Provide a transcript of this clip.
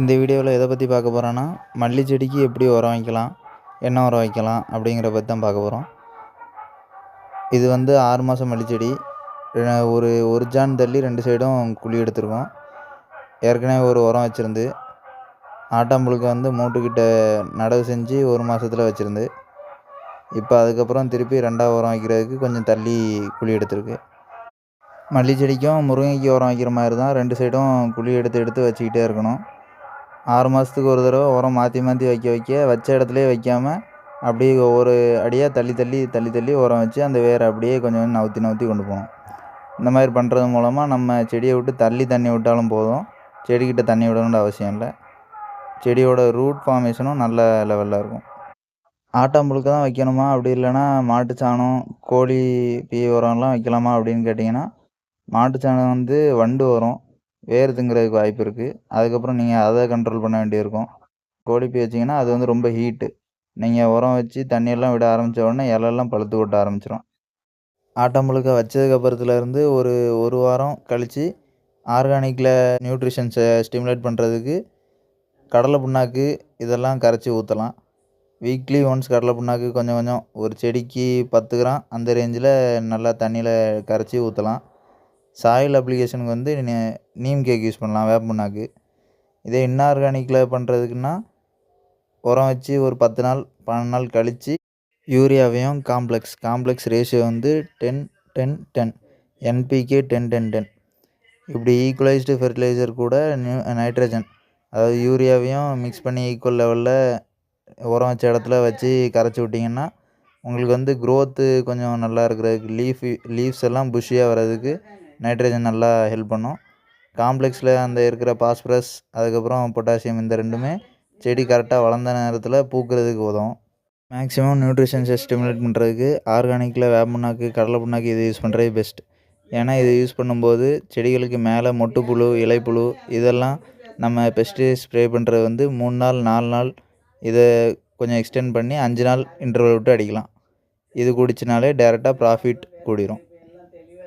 இந்த வீடியோவில் எதை பற்றி பார்க்க போகிறோன்னா மல்லி செடிக்கு எப்படி உரம் வைக்கலாம் என்ன உரம் வைக்கலாம் அப்படிங்கிற பற்றி தான் பார்க்க போகிறோம். இது வந்து ஆறு மாதம் மல்லி செடி. ஒரு ஒரு ஜான் தள்ளி ரெண்டு சைடும் குழி எடுத்துருக்கோம். ஏற்கனவே ஒரு உரம் வச்சுருந்து ஆட்டாம்புழுக்க வந்து மூட்டுக்கிட்ட நடவு செஞ்சு ஒரு மாதத்தில் வச்சுருந்து இப்போ அதுக்கப்புறம் திருப்பி ரெண்டாவது உரம் வைக்கிறதுக்கு கொஞ்சம் தள்ளி குழி எடுத்திருக்கு. மல்லி செடிக்கும் முருங்கைக்கு உரம் வைக்கிற மாதிரி தான் ரெண்டு சைடும் குழி எடுத்து எடுத்து வச்சுக்கிட்டே இருக்கணும். ஆறு மாதத்துக்கு ஒரு தடவை உரம் மாற்றி மாற்றி வைக்க வைக்க வச்ச இடத்துலையே வைக்காமல் அப்படியே ஒவ்வொரு அடியாக தள்ளி தள்ளி தள்ளி தள்ளி உரம் வச்சு அந்த வேரை அப்படியே கொஞ்சம் கொஞ்சம் நவுத்தி நவுத்தி கொண்டு போகணும். இந்த மாதிரி பண்ணுறது மூலமாக நம்ம செடியை விட்டு தள்ளி தண்ணி விட்டாலும் போதும். செடிக்கிட்ட தண்ணி விடணுன்ற அவசியம் இல்லை. செடியோட ரூட் ஃபார்மேஷனும் நல்ல லெவலில் இருக்கும். ஆட்டாம்புழுக்க தான் வைக்கணுமா? அப்படி இல்லைன்னா மாட்டு சாணம் கோழி பீ உரம்லாம் வைக்கலாமா அப்படின்னு கேட்டிங்கன்னா மாட்டு சாணம் வந்து வண்டு வரும் வேர் திங்கிறதுக்கு வாய்ப்பு இருக்குது அதுக்கப்புறம் நீங்கள் அதை கண்ட்ரோல் பண்ண வேண்டியிருக்கும். கோழி பீ வச்சிங்கன்னா அது வந்து ரொம்ப ஹீட்டு நீங்கள் உரம் வச்சு தண்ணியெல்லாம் விட ஆரம்பித்த உடனே இலெல்லாம் பழுத்து கொட்ட ஆரம்பிச்சிடும் ஆட்டாம்புழுக்க வச்சதுக்கப்புறத்துலேருந்து ஒரு ஒரு வாரம் கழித்து ஆர்கானிக்கில் நியூட்ரிஷன்ஸை ஸ்டிமுலேட் பண்ணுறதுக்கு கடலை புண்ணாக்கு இதெல்லாம் கரைச்சி ஊற்றலாம் வீக்லி ஒன்ஸ் கடலை புண்ணாக்கு கொஞ்சம் கொஞ்சம் ஒரு செடிக்கு பத்து கிராம் அந்த ரேஞ்சில் நல்லா தண்ணியில் கரைச்சி ஊற்றலாம் சாயில் அப்ளிகேஷனுக்கு வந்து நீம் கேக் யூஸ் பண்ணலாம் வேப்பண்ணாக்கு இதே இன்ஆர்கானிக்கில் பண்ணுறதுக்குன்னா உரம் வச்சு ஒரு பத்து நாள் பன்னெண்டு நாள் கழித்து யூரியாவையும் காம்ப்ளெக்ஸ் காம்ப்ளெக்ஸ் ரேஷியோ வந்து ten ten ten NPK ten ten ten இப்படி ஈக்குவலைஸ்டு ஃபெர்டிலைசர் கூட நியூ நைட்ரஜன் அதாவது யூரியாவையும் மிக்ஸ் பண்ணி ஈக்குவல் லெவலில் உரம் வச்ச இடத்துல வச்சு கரைச்சி விட்டிங்கன்னா உங்களுக்கு வந்து க்ரோத்து கொஞ்சம் நல்லா இருக்கிறதுக்கு லீஃப் லீவ்ஸ் எல்லாம் புஷியாக வர்றதுக்கு நைட்ரஜன் நல்லா ஹெல்ப் பண்ணும். காம்ப்ளெக்ஸில் அந்த இருக்கிற பாஸ்பரஸ் அதுக்கப்புறம் பொட்டாசியம் இந்த ரெண்டுமே செடி கரெக்டாக வளர்ந்த நேரத்தில் பூக்கிறதுக்கு உதவும். மேக்ஸிமம் நியூட்ரிஷன்ஸை ஸ்டிமுலேட் பண்ணுறதுக்கு ஆர்கானிக்கில் வேப்புண்ணாக்கு கடலை புண்ணாக்கு இது யூஸ் பண்ணுறது பெஸ்ட் ஏன்னா இது யூஸ் பண்ணும்போது செடிகளுக்கு மேலே மொட்டுப்புழு இலைப்புழு இதெல்லாம் நம்ம பெஸ்டிசைட் ஸ்ப்ரே பண்ணுறது வந்து மூணு நாள் நாலு நாள் இதை கொஞ்சம் எக்ஸ்டெண்ட் பண்ணி அஞ்சு நாள் இன்டர்வல் விட்டு அடிக்கலாம். இது குடிச்சினாலே டேரெக்டாக ப்ராஃபிட் கூடிரும்.